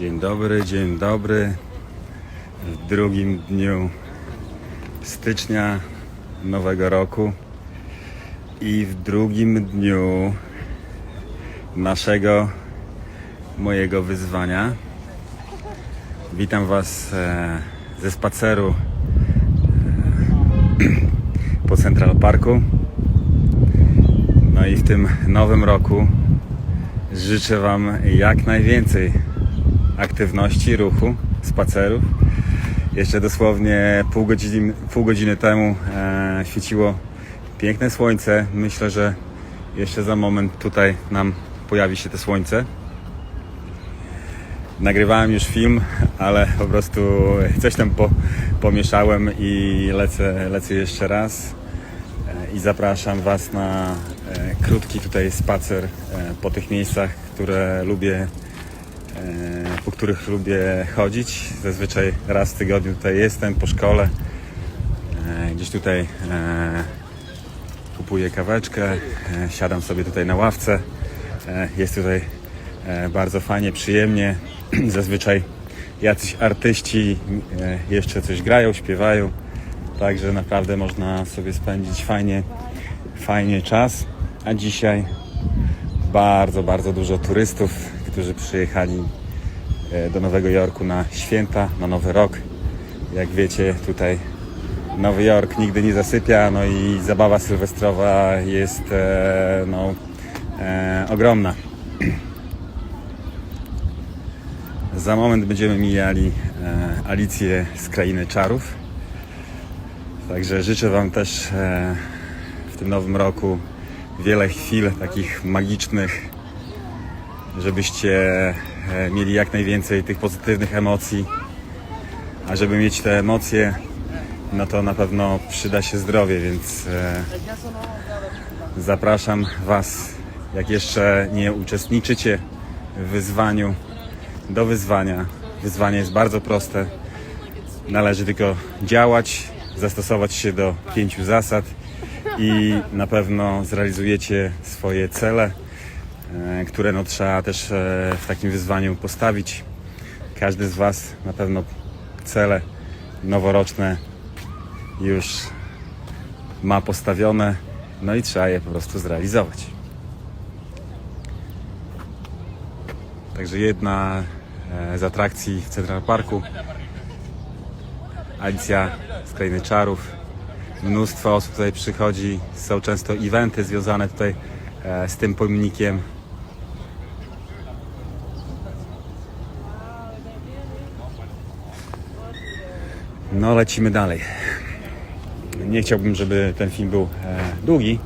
Dzień dobry, dzień dobry. W drugim dniu stycznia nowego roku i w drugim dniu naszego, mojego wyzwania. Witam Was e, ze spaceru e, po Central Parku. No i w tym nowym roku życzę Wam jak najwięcej aktywności, ruchu, spacerów. Jeszcze dosłownie pół godziny, pół godziny temu e, świeciło piękne słońce. Myślę, że jeszcze za moment tutaj nam pojawi się to słońce. Nagrywałem już film, ale po prostu coś tam po, pomieszałem i lecę, lecę jeszcze raz. E, I zapraszam Was na e, krótki tutaj spacer e, po tych miejscach, które lubię, e, po których lubię chodzić. Zazwyczaj raz w tygodniu tutaj jestem po szkole. E, Gdzieś tutaj e, kupuję kaweczkę, e, siadam sobie tutaj na ławce. Jest tutaj bardzo fajnie, przyjemnie. Zazwyczaj jacyś artyści jeszcze coś grają, śpiewają. Także naprawdę można sobie spędzić fajnie, fajnie czas. A dzisiaj bardzo, bardzo dużo turystów, którzy przyjechali do Nowego Jorku na święta, na Nowy Rok. Jak wiecie, tutaj Nowy Jork nigdy nie zasypia, no i zabawa sylwestrowa jest e, no, e, ogromna. Za moment będziemy mijali e, Alicję z Krainy Czarów. Także życzę Wam też e, w tym nowym roku wiele chwil takich magicznych, żebyście e, mieli jak najwięcej tych pozytywnych emocji. A żeby mieć te emocje, no to na pewno przyda się zdrowie, więc e, zapraszam Was, jak jeszcze nie uczestniczycie w wyzwaniu, do wyzwania. Wyzwanie jest bardzo proste. Należy tylko działać, zastosować się do pięciu zasad i na pewno zrealizujecie swoje cele, e, które no, trzeba też e, w takim wyzwaniu postawić. Każdy z Was na pewno cele noworoczne już ma postawione, no i trzeba je po prostu zrealizować. Także jedna e, z atrakcji w Central Parku Alicja z Krainy Czarów. Mnóstwo osób tutaj przychodzi. Są często eventy związane tutaj e, z tym pomnikiem. No, lecimy dalej. Nie chciałbym, żeby ten film był e, długi,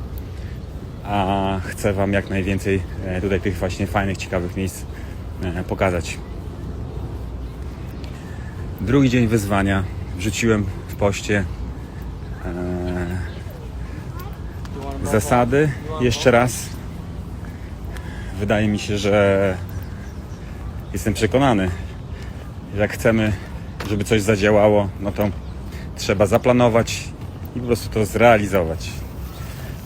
a chcę Wam jak najwięcej e, tutaj tych właśnie fajnych, ciekawych miejsc e, pokazać. Drugi dzień wyzwania. Wrzuciłem w poście zasady. Jeszcze raz. Wydaje mi się, że jestem przekonany, że jak chcemy, żeby coś zadziałało, no to trzeba zaplanować i po prostu to zrealizować.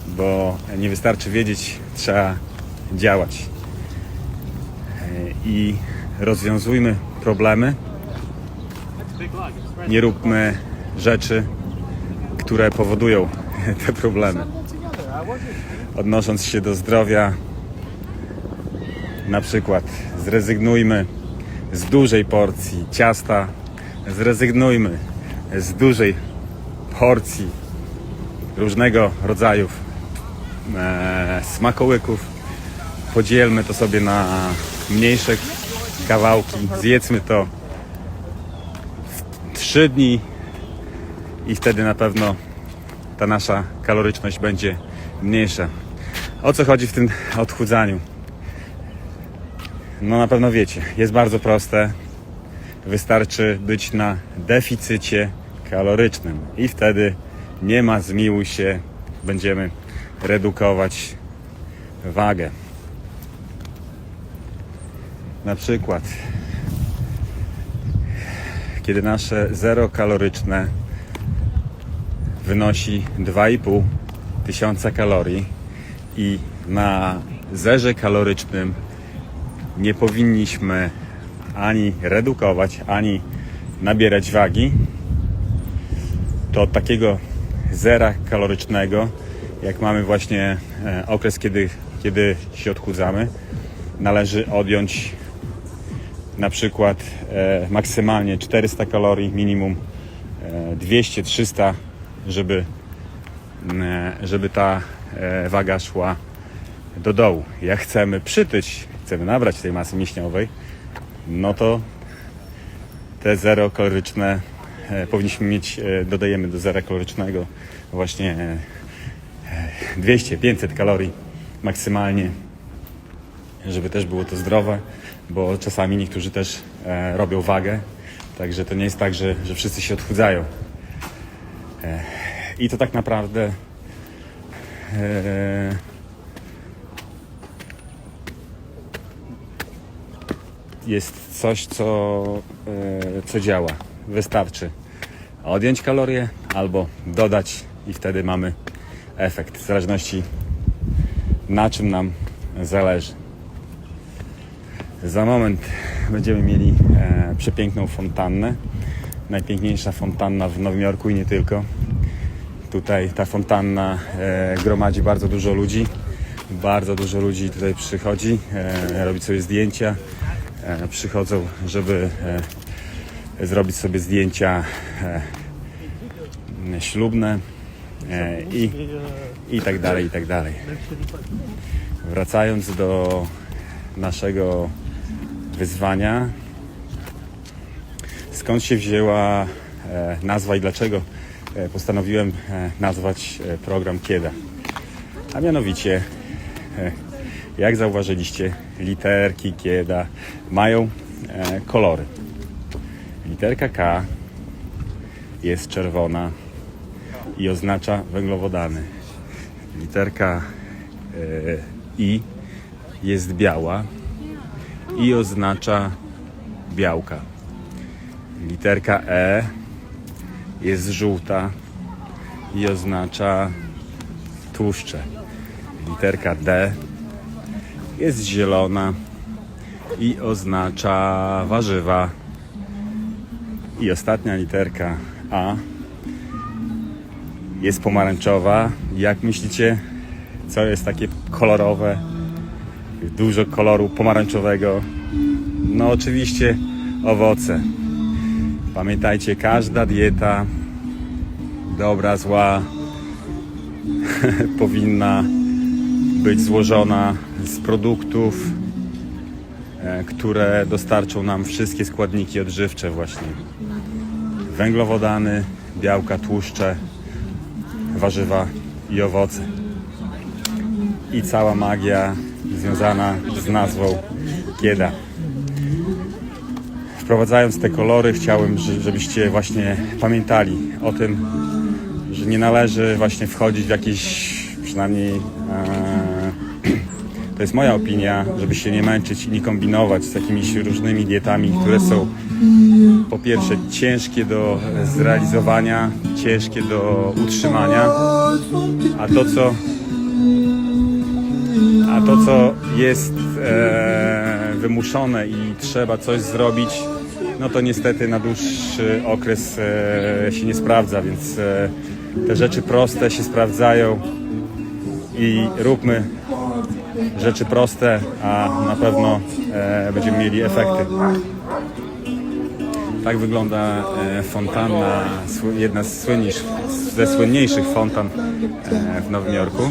Bo nie wystarczy wiedzieć, trzeba działać. I rozwiązujmy problemy, nie róbmy rzeczy, które powodują te problemy. Odnosząc się do zdrowia, na przykład zrezygnujmy z dużej porcji ciasta, zrezygnujmy z dużej porcji różnego rodzaju e, smakołyków. Podzielmy to sobie na mniejsze kawałki, zjedzmy to trzy dni i wtedy na pewno ta nasza kaloryczność będzie mniejsza. O co chodzi w tym odchudzaniu? No na pewno wiecie, jest bardzo proste. Wystarczy być na deficycie kalorycznym i wtedy nie ma zmiłuj się, będziemy redukować wagę. Na przykład kiedy nasze zero kaloryczne wynosi 2,5 tysiąca kalorii i na zerze kalorycznym nie powinniśmy ani redukować, ani nabierać wagi, to od takiego zera kalorycznego, jak mamy właśnie e, okres, kiedy, kiedy się odchudzamy, należy odjąć na przykład e, maksymalnie 400 kalorii, minimum e, 200-300, żeby, e, żeby ta e, waga szła do dołu. Jak chcemy przytyć, chcemy nabrać tej masy mięśniowej, no to te zero kaloryczne e, powinniśmy mieć, e, dodajemy do zera kalorycznego właśnie e, 200-500 kalorii maksymalnie, żeby też było to zdrowe, bo czasami niektórzy też e, robią wagę, także to nie jest tak, że, że wszyscy się odchudzają. E, I to tak naprawdę jest coś, co, e, co działa. Wystarczy odjąć kalorie albo dodać i wtedy mamy efekt, w zależności na czym nam zależy. Za moment będziemy mieli e, przepiękną fontannę. Najpiękniejsza fontanna w Nowym Jorku i nie tylko. Tutaj ta fontanna e, gromadzi bardzo dużo ludzi. Bardzo dużo ludzi tutaj przychodzi, e, robić sobie zdjęcia. E, przychodzą, żeby e, zrobić sobie zdjęcia e, ślubne i, i tak dalej, i tak dalej. Wracając do naszego wyzwania, skąd się wzięła nazwa i dlaczego postanowiłem nazwać program Kieda. A mianowicie, jak zauważyliście, literki Kieda mają e, kolory. Literka K jest czerwona i oznacza węglowodany. Literka e, I jest biała i oznacza białka. Literka E jest żółta i oznacza tłuszcze. Literka D jest zielona i oznacza warzywa. I ostatnia literka A jest pomarańczowa. Jak myślicie, co jest takie kolorowe? Dużo koloru pomarańczowego. No oczywiście owoce. Pamiętajcie, każda dieta, dobra, zła, powinna być złożona z produktów, e, które dostarczą nam wszystkie składniki odżywcze właśnie. Węglowodany, białka, tłuszcze, warzywa i owoce. I cała magia związana z nazwą Kieda. Wprowadzając te kolory, chciałem, że- żebyście właśnie pamiętali o tym, że nie należy właśnie wchodzić w jakieś, przynajmniej e, to jest moja opinia, żeby się nie męczyć i nie kombinować z jakimiś różnymi dietami, które są po pierwsze ciężkie do zrealizowania, ciężkie do utrzymania, a to co a to, co jest e, wymuszone i trzeba coś zrobić, no to niestety na dłuższy okres e, się nie sprawdza, więc e, te rzeczy proste się sprawdzają i róbmy rzeczy proste, a na pewno e, będziemy mieli efekty. Tak wygląda e, fontanna, jedna z słynniejszych, ze słynniejszych fontan e, w Nowym Jorku.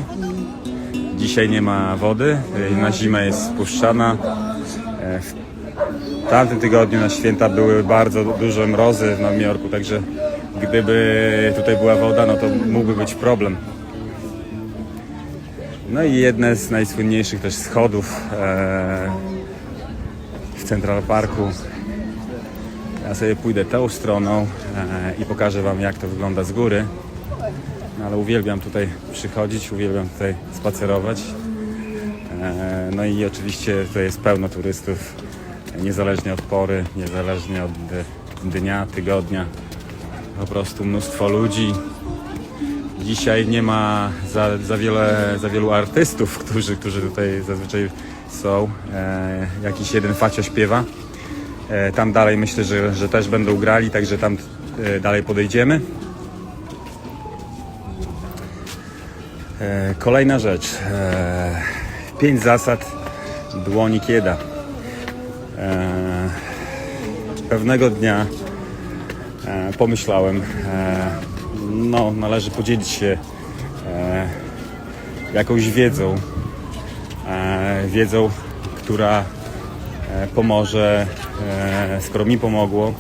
Dzisiaj nie ma wody, na zimę jest spuszczana. W tamtym tygodniu na święta były bardzo duże mrozy w Nowym Jorku, także gdyby tutaj była woda, no to mógłby być problem. No i jedne z najsłynniejszych też schodów e, w Central Parku. Ja sobie pójdę tą stroną e, i pokażę Wam jak to wygląda z góry. No, ale uwielbiam tutaj przychodzić, uwielbiam tutaj spacerować. E, No i oczywiście tutaj jest pełno turystów, niezależnie od pory, niezależnie od dnia, tygodnia. Po prostu mnóstwo ludzi. Dzisiaj nie ma za, za, wiele, za wielu artystów, którzy, którzy tutaj zazwyczaj są. E, jakiś jeden facio śpiewa. E, Tam dalej myślę, że, że też będą grali, także tam e, dalej podejdziemy. E, Kolejna rzecz. E, Pięć zasad dłoni kieda. E, Pewnego dnia e, pomyślałem, e, no należy podzielić się e, jakąś wiedzą, e, wiedzą, która e, pomoże, e, skoro mi pomogło,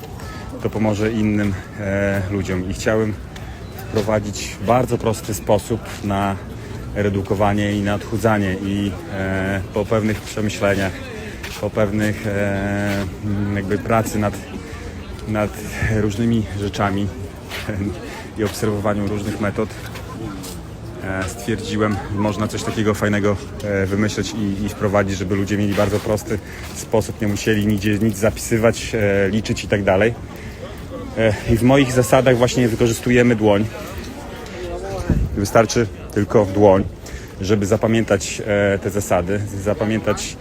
to pomoże innym e, ludziom. I chciałem wprowadzić bardzo prosty sposób na redukowanie i na odchudzanie. I po pewnych przemyśleniach, po pewnych jakby pracy nad, nad różnymi rzeczami i obserwowaniu różnych metod, e, stwierdziłem, można coś takiego fajnego e, wymyśleć i, i wprowadzić, żeby ludzie mieli bardzo prosty sposób, nie musieli nigdzie nic zapisywać, e, liczyć i tak dalej. I w moich zasadach właśnie wykorzystujemy dłoń. Wystarczy tylko dłoń, żeby zapamiętać te zasady, zapamiętać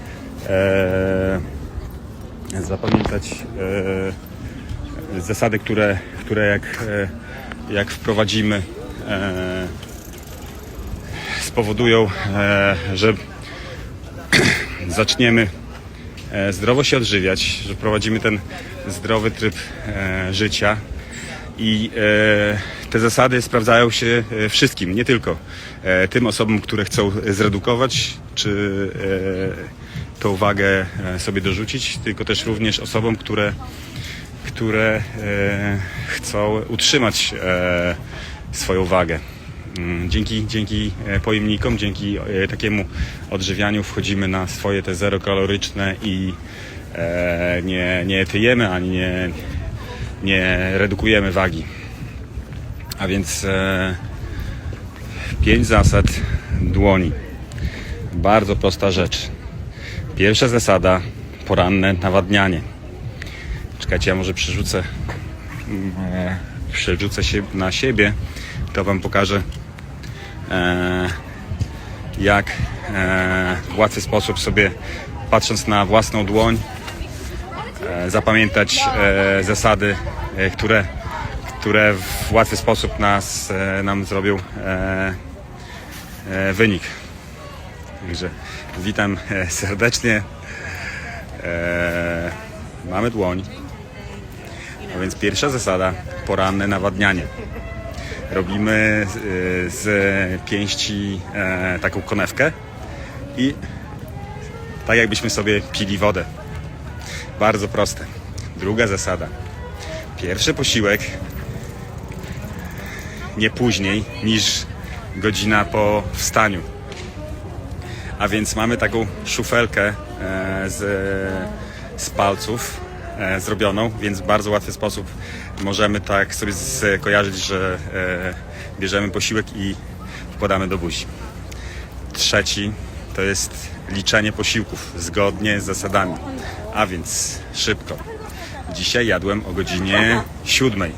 zapamiętać zasady, które, które jak, jak wprowadzimy e, spowodują, e, że zaczniemy e, zdrowo się odżywiać, że prowadzimy ten zdrowy tryb życia. I te zasady sprawdzają się wszystkim, nie tylko tym osobom, które chcą zredukować czy tą wagę sobie dorzucić, tylko też również osobom, które, które e, chcą utrzymać e, swoją wagę. Mm, Dzięki, dzięki e, pojemnikom, dzięki takiemu odżywianiu wchodzimy na swoje te zerokaloryczne i nie, nie tyjemy ani nie, nie redukujemy wagi. A więc pięć zasad dłoni. Bardzo prosta rzecz. Pierwsza zasada poranne nawadnianie. Czekajcie, ja może przerzucę, e, przerzucę się na siebie, to Wam pokażę e, jak e, w łatwy sposób sobie patrząc na własną dłoń e, zapamiętać e, zasady, e, które, które w łatwy sposób nas, e, nam zrobią e, e, wynik. Także witam e, serdecznie. E, mamy dłoń. A więc pierwsza zasada poranne nawadnianie. Robimy z, z pięści e, taką konewkę i tak jakbyśmy sobie pili wodę. Bardzo proste. Druga zasada. Pierwszy posiłek nie później niż godzina po wstaniu. A więc mamy taką szufelkę e, z, z palców e, zrobioną, więc w bardzo łatwy sposób możemy tak sobie skojarzyć, że e, bierzemy posiłek i wkładamy do buzi. Trzeci to jest liczenie posiłków zgodnie z zasadami. A więc szybko. Dzisiaj jadłem o godzinie siódmej.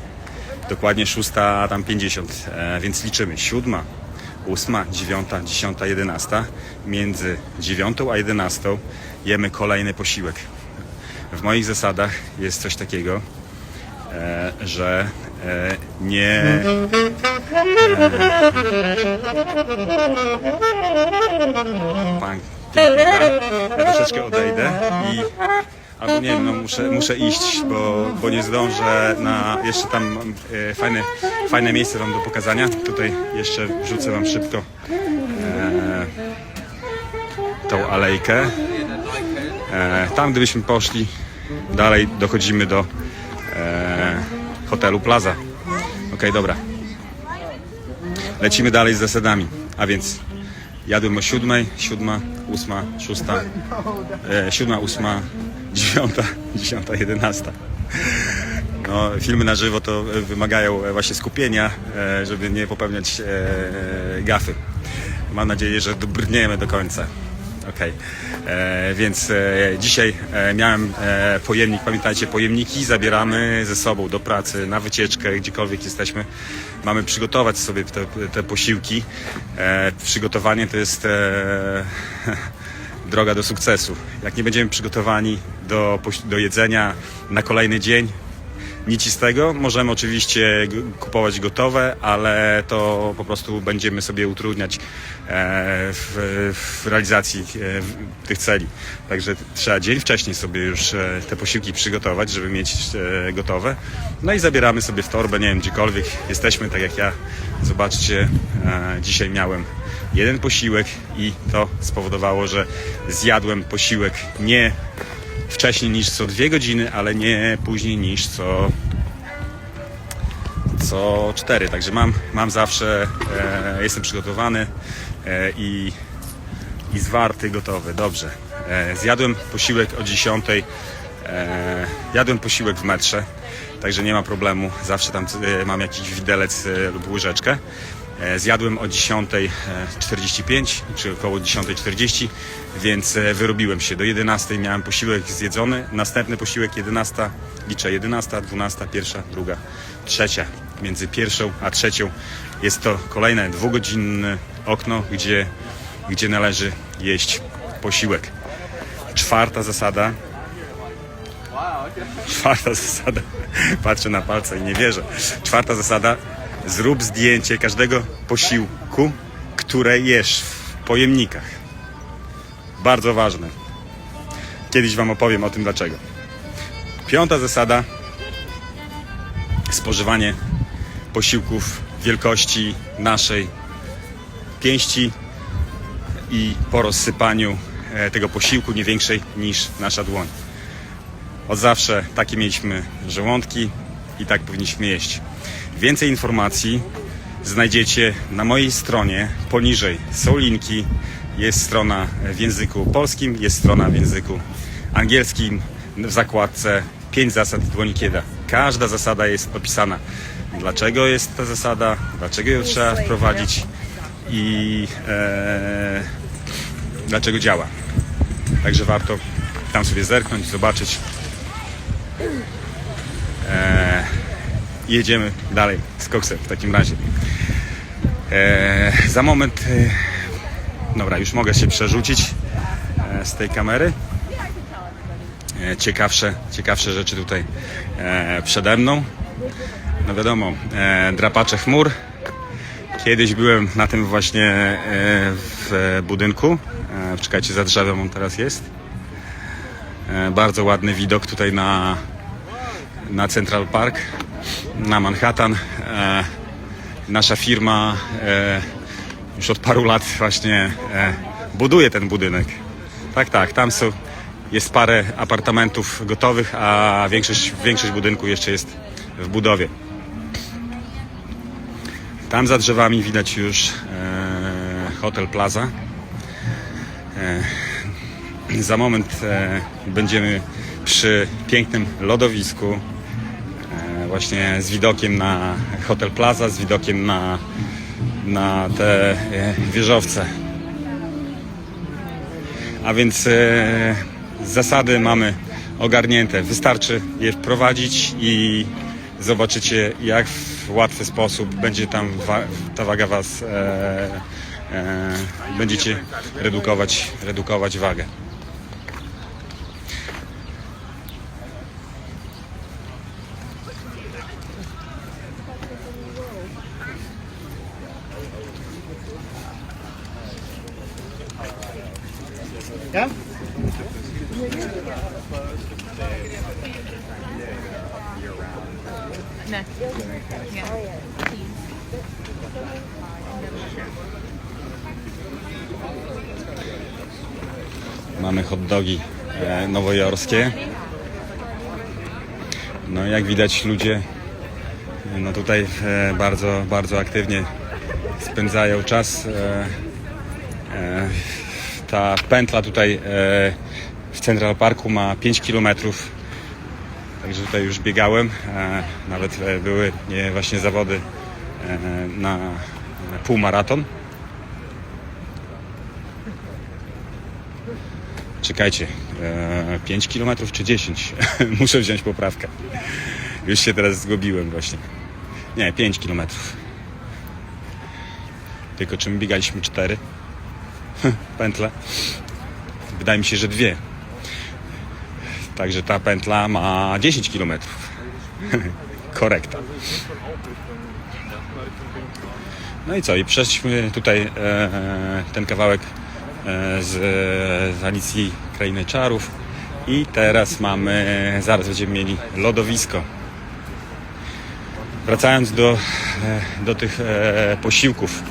Dokładnie 6, tam 50, e, więc liczymy. Siódma, ósma, dziewiąta, dziesiąta, jedenasta. Między dziewiątą a jedenastą jemy kolejny posiłek. W moich zasadach jest coś takiego, e, że e, nie. E, pan, ja troszeczkę odejdę i albo nie wiem, no muszę, muszę iść, bo, bo nie zdążę na jeszcze tam mam, e, fajne, fajne miejsce wam do pokazania. Tutaj jeszcze wrzucę wam szybko e, tą alejkę. E, tam gdybyśmy poszli dalej dochodzimy do e, hotelu Plaza. Okej, dobra. Lecimy dalej z zasadami. A więc jadłem o siódmej, siódma, ósma, szósta, e, siódma, ósma, dziewiąta, dziesiąta, jedenasta. No, filmy na żywo to wymagają właśnie skupienia, żeby nie popełniać gafy. Mam nadzieję, że dobrniemy do końca. Okej, E, więc e, dzisiaj e, miałem e, pojemnik, pamiętajcie, pojemniki zabieramy ze sobą do pracy, na wycieczkę, gdziekolwiek jesteśmy. Mamy przygotować sobie te, te posiłki. E, przygotowanie to jest e, droga do sukcesu. Jak nie będziemy przygotowani, do, do jedzenia na kolejny dzień. Nic z tego. Możemy oczywiście kupować gotowe, ale to po prostu będziemy sobie utrudniać e, w, w realizacji e, tych celi. Także trzeba dzień wcześniej sobie już e, te posiłki przygotować, żeby mieć gotowe. No i zabieramy sobie w torbę, nie wiem, gdziekolwiek jesteśmy, tak jak ja. Zobaczcie, dzisiaj miałem jeden posiłek i to spowodowało, że zjadłem posiłek nie wcześniej niż co dwie godziny, ale nie później niż co co cztery. Także mam, mam zawsze, e, jestem przygotowany e, i, i zwarty, gotowy. Dobrze. E, zjadłem posiłek o 10. E, jadłem posiłek w metrze, także nie ma problemu. Zawsze tam e, mam jakiś widelec e, lub łyżeczkę. E, Zjadłem o 10.45 czy około 10.40, więc e, wyrobiłem się. Do 11.00 miałem posiłek zjedzony, następny posiłek 11, liczę 11, 12, pierwsza, druga, trzecia. Między pierwszą a trzecią jest to kolejne dwugodzinne okno, gdzie, gdzie należy jeść posiłek. Czwarta zasada. Czwarta zasada. Patrzę na palce i nie wierzę. Czwarta zasada. Zrób zdjęcie każdego posiłku, które jesz w pojemnikach. Bardzo ważne. Kiedyś Wam opowiem o tym dlaczego. Piąta zasada. Spożywanie posiłków wielkości naszej pięści i po rozsypaniu e, tego posiłku nie większej niż nasza dłoń. Od zawsze takie mieliśmy żołądki i tak powinniśmy jeść. Więcej informacji znajdziecie na mojej stronie. Poniżej są linki. Jest strona w języku polskim, jest strona w języku angielskim. W zakładce 5 zasad dłonikieda. Każda zasada jest opisana. Dlaczego jest ta zasada, dlaczego ją trzeba wprowadzić i e, dlaczego działa. Także warto tam sobie zerknąć, zobaczyć. Jedziemy dalej z koksem w takim razie. E, za moment, e, dobra, już mogę się przerzucić e, z tej kamery. E, ciekawsze, ciekawsze rzeczy tutaj e, przede mną. No wiadomo, e, drapacze chmur. Kiedyś byłem na tym właśnie e, w budynku. E, czekajcie, za drzewem on teraz jest. E, bardzo ładny widok tutaj na, na Central Park, na Manhattan. E, nasza firma e, już od paru lat właśnie e, buduje ten budynek. Tak, tak, tam są, jest parę apartamentów gotowych, a większość, większość budynku jeszcze jest w budowie. Tam za drzewami widać już Hotel Plaza. Za moment będziemy przy pięknym lodowisku, właśnie z widokiem na Hotel Plaza, z widokiem na, na te e, wieżowce. A więc e, zasady mamy ogarnięte. Wystarczy je wprowadzić i zobaczycie, jak w łatwy sposób będzie tam wa- ta waga was e, e, będziecie redukować, redukować wagę. Yeah. Mamy hot dogi e, nowojorskie. No jak widać ludzie e, no tutaj e, bardzo, bardzo aktywnie spędzają czas. E, e, ta pętla tutaj e, w Central Parku ma 5 km. Także tutaj już biegałem. E, nawet e, były właśnie zawody na półmaraton. Czekajcie, e, 5 km czy 10? Muszę wziąć poprawkę. Już się teraz zgubiłem właśnie. Nie, 5 km. Tylko czy my biegaliśmy 4? Pętle. Wydaje mi się, że dwie. Także ta pętla ma 10 km. Korekta. No i co? I przeszliśmy tutaj e, ten kawałek e, z z Alicji Krainy Czarów. I teraz mamy, zaraz będziemy mieli lodowisko. Wracając do, e, do tych e, posiłków,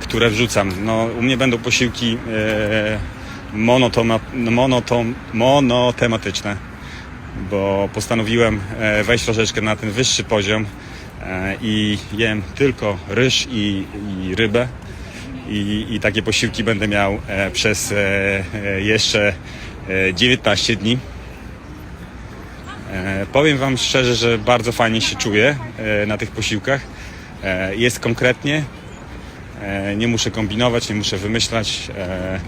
które wrzucam. No, u mnie będą posiłki e, monotoma, monotom, monotematyczne, bo postanowiłem e, wejść troszeczkę na ten wyższy poziom e, i jem tylko ryż i, i rybę. I, I takie posiłki będę miał e, przez e, e, jeszcze e, 19 dni. E, powiem Wam szczerze, że bardzo fajnie się czuję e, na tych posiłkach. E, jest konkretnie, e, nie muszę kombinować, nie muszę wymyślać e,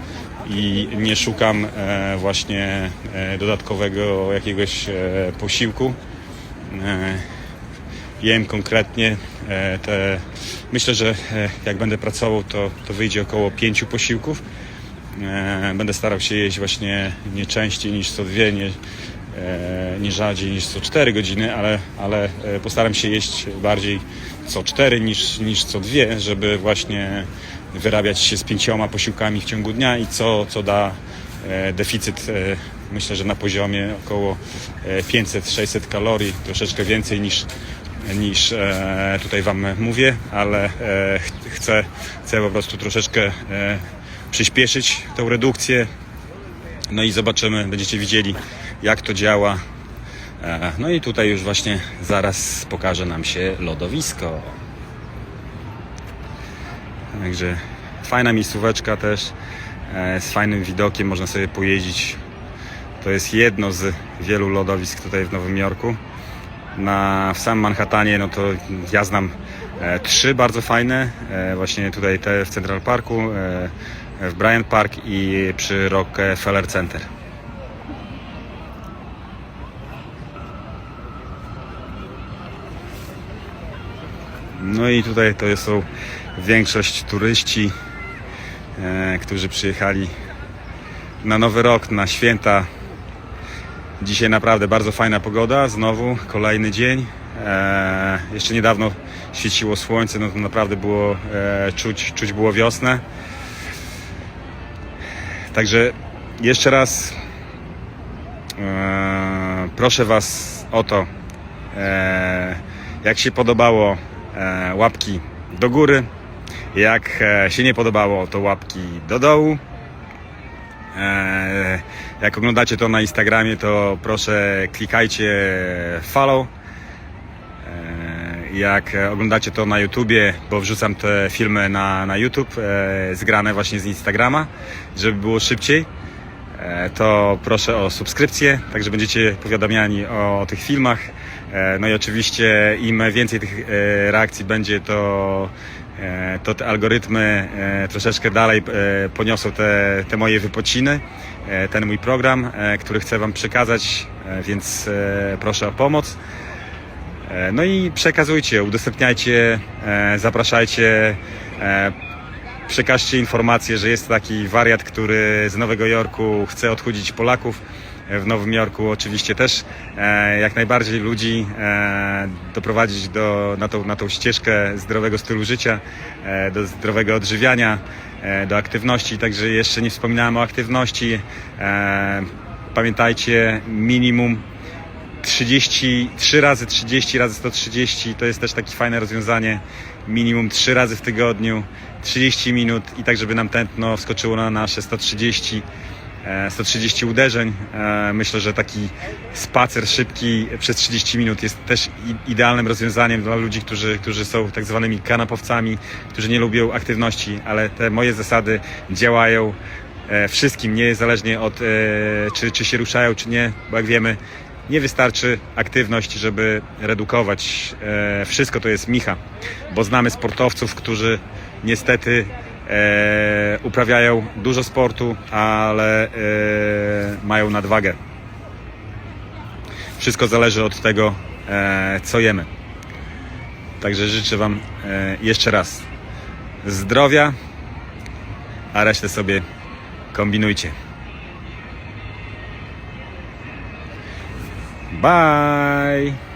i nie szukam e, właśnie e, dodatkowego jakiegoś e, posiłku. E, jem konkretnie e, te. Myślę, że e, jak będę pracował, to, to wyjdzie około pięciu posiłków. E, Będę starał się jeść właśnie nie częściej niż co dwie, nie, e, nie rzadziej niż co cztery godziny, ale, ale e, postaram się jeść bardziej co cztery niż, niż co dwie, żeby właśnie wyrabiać się z pięcioma posiłkami w ciągu dnia i co, co da e, deficyt e, myślę, że na poziomie około e, 500-600 kalorii, troszeczkę więcej niż, niż e, tutaj Wam mówię, ale e, ch- chcę, chcę po prostu troszeczkę e, przyspieszyć tą redukcję. No i zobaczymy, będziecie widzieli jak to działa. E, No i tutaj już właśnie zaraz pokaże nam się lodowisko. Także fajna miejscóweczka też e, z fajnym widokiem, można sobie pojeździć. To jest jedno z wielu lodowisk tutaj w Nowym Jorku. Na, w samym Manhattanie, no to ja znam e, trzy bardzo fajne, e, właśnie tutaj te w Central Parku, e, w Bryant Park i przy Rockefeller Center. No i tutaj to są większość turyści, e, którzy przyjechali na Nowy Rok, na święta. Dzisiaj naprawdę bardzo fajna pogoda, znowu kolejny dzień. E, jeszcze niedawno świeciło słońce, no to naprawdę było e, czuć, czuć było wiosnę. Także jeszcze raz e, proszę Was o to, e, jak się podobało, łapki do góry. Jak e, się nie podobało, to łapki do dołu. E, jak oglądacie to na Instagramie, to proszę klikajcie follow. E, Jak e, oglądacie to na YouTubie, bo wrzucam te filmy na, na YouTube, e, zgrane właśnie z Instagrama, żeby było szybciej, e, to proszę o subskrypcję, tak że będziecie powiadamiani o, tych filmach. E, No i oczywiście im więcej tych e, reakcji będzie, to, e, to te algorytmy troszeczkę dalej poniosą te, te moje wypociny, ten mój program, który chcę Wam przekazać, więc proszę o pomoc. No i przekazujcie, udostępniajcie, zapraszajcie, przekażcie informację, że jest taki wariat, który z Nowego Jorku chce odchudzić Polaków. W Nowym Jorku oczywiście też e, jak najbardziej ludzi e, doprowadzić do, na, tą, na tą ścieżkę zdrowego stylu życia, e, do zdrowego odżywiania, do aktywności. Także jeszcze nie wspominałem o aktywności. Pamiętajcie, minimum 30, 3 razy 30 razy 130 to jest też takie fajne rozwiązanie. Minimum 3 razy w tygodniu, 30 minut i tak, żeby nam tętno wskoczyło na nasze 130, e, 130 uderzeń. E, Myślę, że taki spacer szybki przez 30 minut jest też idealnym rozwiązaniem dla ludzi, którzy, którzy są tak zwanymi kanapowcami, którzy nie lubią aktywności, ale te moje zasady działają e, wszystkim, niezależnie od e, czy, czy się ruszają, czy nie, bo jak wiemy, nie wystarczy aktywność, żeby redukować. E, wszystko to jest micha, bo znamy sportowców, którzy niestety e, uprawiają dużo sportu, ale e, mają nadwagę. Wszystko zależy od tego, e, co jemy. Także życzę Wam e, jeszcze raz zdrowia, a resztę sobie kombinujcie. Bye!